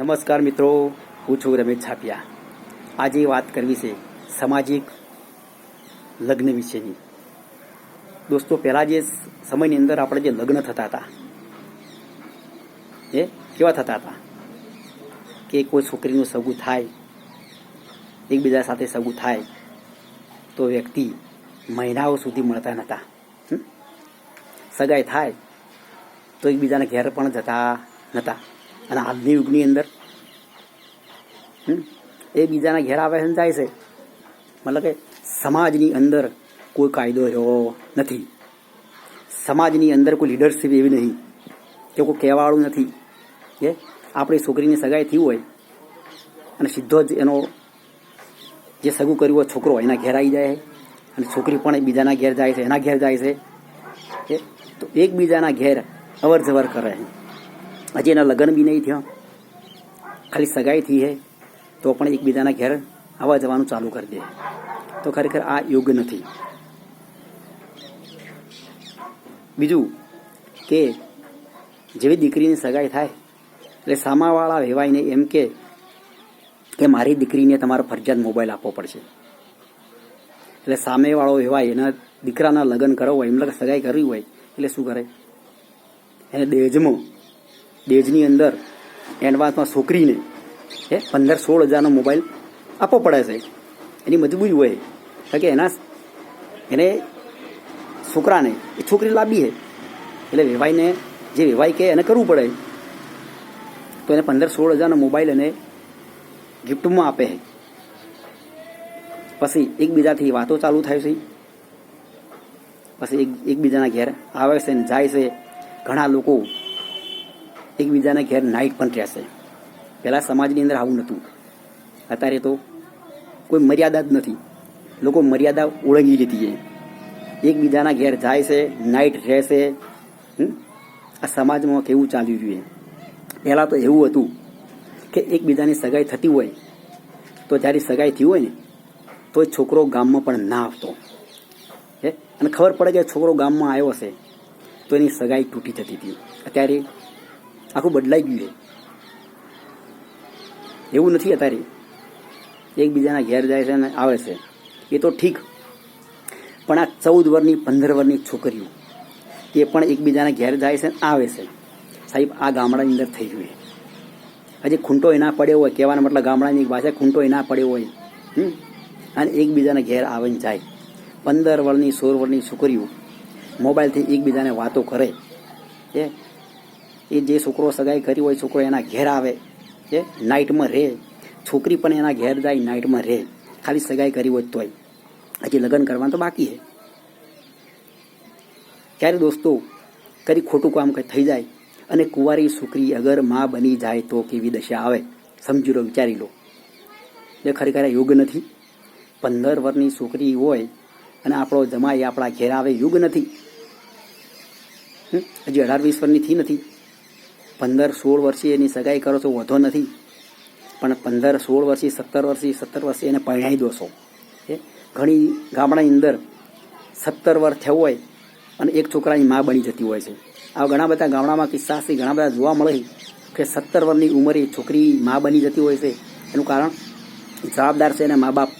નમસ્કાર મિત્રો, હું છું રમેશ છાપિયા. આજે વાત કરવી છે સામાજિક લગ્ન વિશેની. દોસ્તો, પહેલાં જે સમયની અંદર આપણે જે લગ્ન થતા હતા એ કેવા થતા હતા? કે કોઈ છોકરીનું સગું થાય, એકબીજા સાથે સગું થાય, તો વ્યક્તિ મહિનાઓ સુધી મળતા નહોતા? સગાઈ થાય, તો એકબીજાના ઘેર પણ જતા નહોતા અને આજની યુગની અંદર એ બીજાના ઘેર આવે છે જાય છે. મતલબ કે સમાજની અંદર કોઈ કાયદો એવો નથી. સમાજની અંદર કોઈ લીડરશીપ એવી નહીં કે કોઈ કહેવાળું નથી. કે આપણી છોકરીની સગાઈ થઈ હોય અને સીધો જ એનો જે સગું કર્યું હોય છોકરો એના ઘેર આવી જાય અને છોકરી પણ બીજાના ઘેર જાય છે, એના ઘેર જાય છે. કે તો એકબીજાના ઘેર અવર જવર કરે છે. હજી એના લગ્ન બી નહીં થયા. ખાલી સગાઈ થઈ હે તો પણ એકબીજાના ઘેર આવવા જવાનું ચાલુ કરી દે તો ખરેખર આ યોગ્ય નથી. બીજું કે જેવી દીકરીની સગાઈ થાય, એટલે સામાવાળા વેવાઈને એમ કે કે મારી દીકરીને તમારો ફરજિયાત મોબાઈલ આપવો પડશે. એટલે સામેવાળો વેવાય એના દીકરાના લગ્ન કરો હોય, એમ લગ્ન સગાઈ કરવી હોય, એટલે શું કરે? એને દેજમાં, દેજની અંદર એડવાન્સમાં છોકરીને એ પંદર, સોળ હજારનો મોબાઈલ આપવો પડે છે એની મજબૂરી હોય. કારણ કે એના એને છોકરાને, એ છોકરી લાંબી છે એટલે વેવાઈને, જે વેવાય કે એને કરવું પડે. તો એને પંદર, સોળ હજારનો મોબાઈલ એને ગિફ્ટમાં આપે છે પછી એકબીજાથી વાતો ચાલુ થાય છે. પછી એક, એકબીજાના ઘેર આવે છે ને જાય છે. ઘણા લોકો એકબીજાના ઘેર નાઇટ પણ રહેશે પહેલાં સમાજની અંદર આવું નહોતું. અત્યારે તો કોઈ મર્યાદા જ નથી. લોકો મર્યાદા ઓળંગી લીધી છે એકબીજાના ઘેર જાય છે નાઇટ રહેશે? આ સમાજમાં કેવું ચાલ્યું છે? પહેલાં તો એવું હતું કે એકબીજાની સગાઈ થતી હોય, તો જ્યારે સગાઈ થઈ હોય ને, તો એ છોકરો ગામમાં પણ ના આવતો. હે? અને ખબર પડે કે છોકરો ગામમાં આવ્યો હશે, તો એની સગાઈ તૂટી જતી હતી. અત્યારે આખું બદલાઈ ગયું છે. એવું નથી અત્યારે એકબીજાના ઘેર જાય છે અને આવે છે. એ તો ઠીક. પણ આ ચૌદ વરની, પંદર વરની છોકરીઓ, એ પણ એકબીજાના ઘેર જાય છે આવે છે. સાહેબ, આ ગામડાની અંદર થઈ ગયું હજી ખૂંટો એના પડ્યો હોય, કહેવાનો મતલબ ગામડાની ભાષા, ખૂંટો એના પડ્યો હોય. અને એકબીજાના ઘેર આવે ને જાય. પંદર વર્ષની સોળ વર્ષની છોકરીઓ મોબાઈલથી એકબીજાને વાતો કરે. એ જે છોકરો સગાઈ કરી હોય, છોકરો એના ઘેર આવે. એ નાઇટમાં રહે. છોકરી પણ એના ઘેર જાય, નાઇટમાં રહે. ખાલી સગાઈ કરી હોય તોય. હજી લગ્ન કરવાનું તો બાકી છે. ક્યારે દોસ્તો, કરી ખોટું કામ કંઈ થઈ જાય? અને કુંવારી છોકરી અગરમાં બની જાય તો કેવી દશા આવે? સમજી લો, વિચારી લો. એ ખરેખર યોગ નથી. પંદર વર્ષની છોકરી હોય અને આપણો જમાઈ આપણા ઘેર આવે, યુગ નથી? હજી અઢાર વીસ વર્ષની થી નથી. પંદર સોળ વર્ષે એની સગાઈ કરો છો, વધો નથી. પણ પંદર સોળ વર્ષથી સત્તર વર્ષથી સત્તર વર્ષે એને પરણાવી દોશો એ ઘણી ગામડાની અંદર સત્તર વર્ષ થયો હોય અને એક છોકરાની મા બની જતી હોય છે. આ ઘણા બધા ગામડામાં કિસ્સા છે ઘણા બધા જોવા મળે કે સત્તર વર્ષની ઉંમરે છોકરી મા બની જતી હોય છે. એનું કારણ જવાબદાર છે એના મા બાપ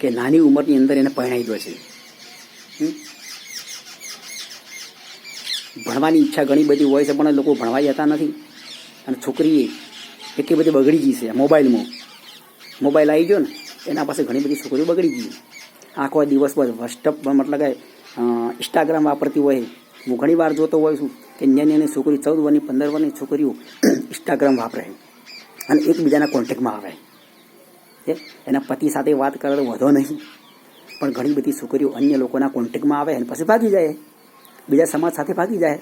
કે નાની ઉંમરની અંદર એને પરણાવી દો છે? ભણવાની ઈચ્છા ઘણી બધી હોય છે, પણ લોકો ભણવા જતા નથી. અને છોકરીએ એટલી બધી બગડી ગઈ છે મોબાઈલમાં. મોબાઈલ આવી ગયો ને, એના પાસે ઘણી બધી છોકરીઓ બગડી ગઈ. આખો દિવસ બસ વોટ્સઅપ મતલબ કે ઇન્સ્ટાગ્રામ વાપરતી હોય. હું ઘણી વાર જોતો હોઉં છું કે નાની નાની છોકરી ચૌદ વર્ષની પંદર વર્ષની છોકરીઓ ઇન્સ્ટાગ્રામ વાપરે. અને એકબીજાના કોન્ટેક્ટમાં આવે. એ એના પતિ સાથે વાત કરે તો વધો નહીં. પણ ઘણી બધી છોકરીઓ અન્ય લોકોના કોન્ટેક્ટમાં આવે અને પછી ભાગી જાય. બીજા સમાજ સાથે ભાગી જાય,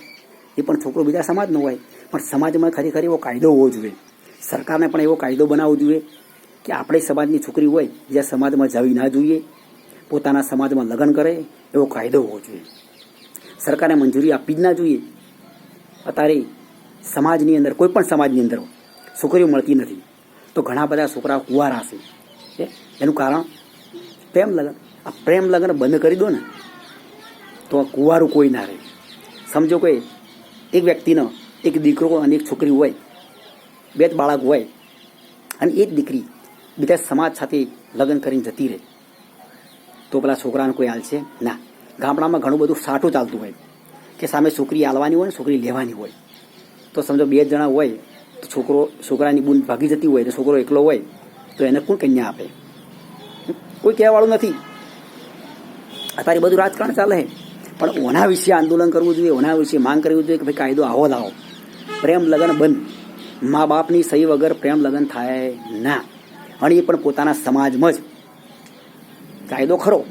એ પણ છોકરો બીજા સમાજનો હોય. પણ સમાજમાં ખરેખર એવો કાયદો હોવો જોઈએ. સરકારને પણ એવો કાયદો બનાવવો જોઈએ કે આપણે સમાજની છોકરી હોય બીજા સમાજમાં જવી ના જોઈએ, પોતાના સમાજમાં લગ્ન કરે, એવો કાયદો હોવો જોઈએ. સરકારને મંજૂરી આપવી જ ના જોઈએ. અત્યારે સમાજની અંદર, કોઈ પણ સમાજની અંદર છોકરીઓ મળતી નથી. તો ઘણા બધા છોકરાઓ કુવારા હશે. એનું કારણ, પ્રેમ લગ્ન. આ પ્રેમ લગ્ન બંધ કરી દો ને. તો કુંવારું કોઈ ના રહે. સમજો કે એક વ્યક્તિનો એક દીકરો અને એક છોકરી હોય, બે જ બાળક હોય, અને એ જ દીકરી બીજા સમાજ સાથે લગ્ન કરીને જતી રહે. તો પેલા છોકરાને કોઈ હાલશે ના. ગામડામાં ઘણું બધું સાટું ચાલતું હોય. કે સામે છોકરી હાલવાની હોય ને છોકરી લેવાની હોય. તો સમજો બે જણા હોય, તો છોકરો, છોકરાની બૂંદ ભાગી જતી હોય ને છોકરો એકલો હોય, તો એને કોણ કન્યા આપે? કોઈ કહેવાવાળું નથી. અત્યારે બધું રાજકારણ ચાલે છે. પણ ઓના વિશે આંદોલન કરવું જોઈએ, ઓના વિશે માંગ કરવી જોઈએ કે ભાઈ કાયદો આવો લાવો. પ્રેમ લગ્ન બંધ. મા બાપની સહી વગર પ્રેમ લગ્ન થાય ના. અને એ પણ પોતાના સમાજમાં જ. કાયદો ખરો,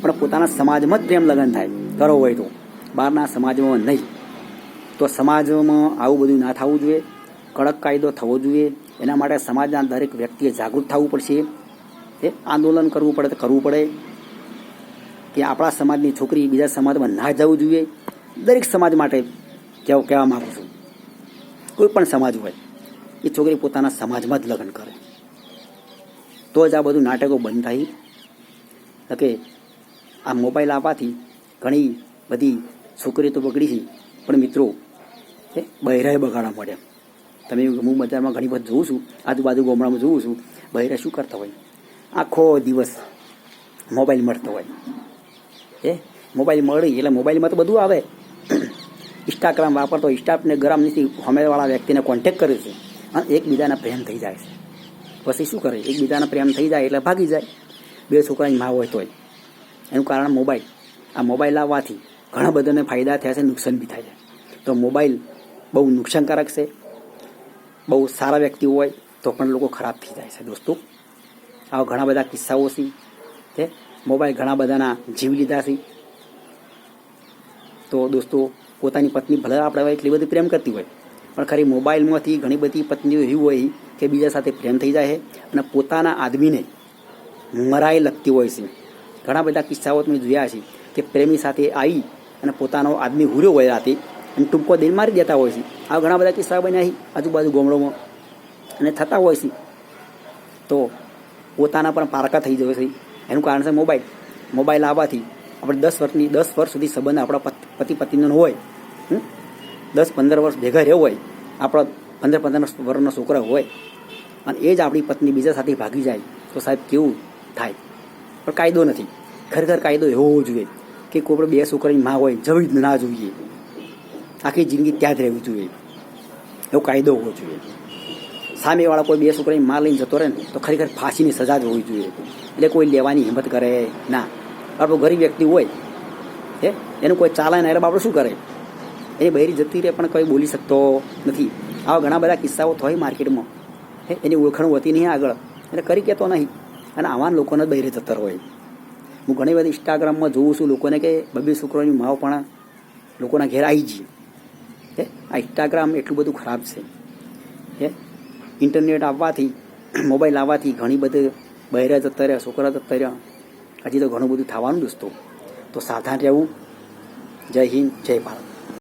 પણ પોતાના સમાજમાં જ પ્રેમ લગ્ન થાય. કરો હોય તો. બહારના સમાજમાં નહીં. તો સમાજમાં આવું બધું ના થવું જોઈએ. કડક કાયદો થવો જોઈએ. એના માટે સમાજના દરેક વ્યક્તિએ જાગૃત થવું પડશે. એ આંદોલન કરવું પડે તો કરવું પડે. કે આપણા સમાજની છોકરી બીજા સમાજમાં ના જવું જોઈએ. દરેક સમાજ માટે કહેવા કહેવા માગું છું. કોઈ પણ સમાજ હોય, એ છોકરી પોતાના સમાજમાં જ લગ્ન કરે. તો જ આ બધું નાટકો બંધ થાય. કે આ મોબાઈલ આપવાથી ઘણી બધી છોકરીઓ તો બગડી છે. પણ મિત્રો, એ બહેરાએ બગાડવા મળ્યા તમે હું બજારમાં ઘણી વખત જોઉં છું, આજુબાજુ ગામડામાં જોઉં છું, બહેરા શું કરતા હોય? આખો દિવસ મોબાઈલ મળતો હોય. એ મોબાઈલ મળી, એટલે મોબાઈલમાં તો બધું આવે. ઇન્સ્ટાગ્રામ વાપરતો ઇન્સ્ટાને ગરમ નથી હમેવાળા વ્યક્તિને કોન્ટેક કરે છે. અને એકબીજાના પ્રેમ થઈ જાય છે. પછી શું કરે? એકબીજાના પ્રેમ થઈ જાય એટલે ભાગી જાય. બે છોકરાની મા હોય તોય. એનું કારણ મોબાઈલ. આ મોબાઈલ આવવાથી ઘણા બધાને ફાયદા થયા છે, નુકસાન બી થાય છે. તો મોબાઈલ બહુ નુકસાનકારક છે. બહુ સારા વ્યક્તિ હોય તો પણ લોકો ખરાબ થઈ જાય છે, દોસ્તો. આવા ઘણા બધા કિસ્સાઓ છે મોબાઈલ ઘણા બધાના જીવ લીધા છે. તો દોસ્તો, પોતાની પત્ની ભલે આપણે એટલી બધી પ્રેમ કરતી હોય, પણ ખરી મોબાઈલમાંથી ઘણી બધી પત્નીઓ એવી હોય કે બીજા સાથે પ્રેમ થઈ જાય છે અને પોતાના આદમીને મરાઈ લગતી હોય છે. ઘણા બધા કિસ્સાઓ તમે જોયા છે કે પ્રેમી સાથે આવી અને પોતાનો આદમી હુર્યો હોય રાતે અને ટૂંકો દિલ મારી દેતા હોય છે. આવા ઘણા બધા કિસ્સા બન્યા આજુબાજુ ગામડામાં અને થતા હોય છે. તો પોતાના પણ પારકા થઈ જાય છે. એનું કારણ છે મોબાઈલ. મોબાઈલ આવવાથી આપણે દસ વર્ષની, દસ વર્ષ સુધી સંબંધ આપણા પત- પતિ પત્નીનો હોય? દસ, પંદર વર્ષ ભેગા રહ્યો હોય, આપણા પંદર પંદર વર્ષનો છોકરા હોય, અને એ જ આપણી પત્ની બીજા સાથે ભાગી જાય, તો સાહેબ કેવું થાય? પણ કાયદો નથી. ખરેખર કાયદો એવો હોવો જોઈએ કે કોઈ પણ બે છોકરાની માં હોય, જવી જ ના જોઈએ. આખી જિંદગી ત્યાં જ રહેવી જોઈએ. એવો કાયદો હોવો જોઈએ. સામેવાળા કોઈ બે છોકરાની માર લઈને જતો રહે ને, તો ખરેખર ફાંસીની સજા જ હોવી જોઈએ. એટલે કોઈ લેવાની હિંમત કરે, ના. આપણો ગરીબ વ્યક્તિ હોય, હે, એનું કોઈ ચાલે ના એટલે આપણે શું કરે? એ બહેરી જતી રહે પણ કોઈ બોલી શકતો નથી. આવા ઘણા બધા કિસ્સાઓ થાય માર્કેટમાં, હે, એની ઓળખાણ હોતી નહીં આગળ. એટલે કરી કહેતો નહીં. અને આવા લોકોને જ બહેરે જતર હોય. હું ઘણી બધી ઇન્સ્ટાગ્રામમાં જોઉં છું લોકોને કે બબે છોકરાની માવ પણ લોકોના ઘેર આવી જઈએ હે, આ ઇન્સ્ટાગ્રામ એટલું બધું ખરાબ છે. હે ઇન્ટરનેટ આવવાથી, મોબાઈલ આવવાથી ઘણી બધી બહેરા જતા રહ્યા, છોકરા જતા રહ્યા. હજી તો ઘણું બધું થવાનું દોસ્તો તો સાવધાન રહેવું. જય હિન્દ, જય ભારત.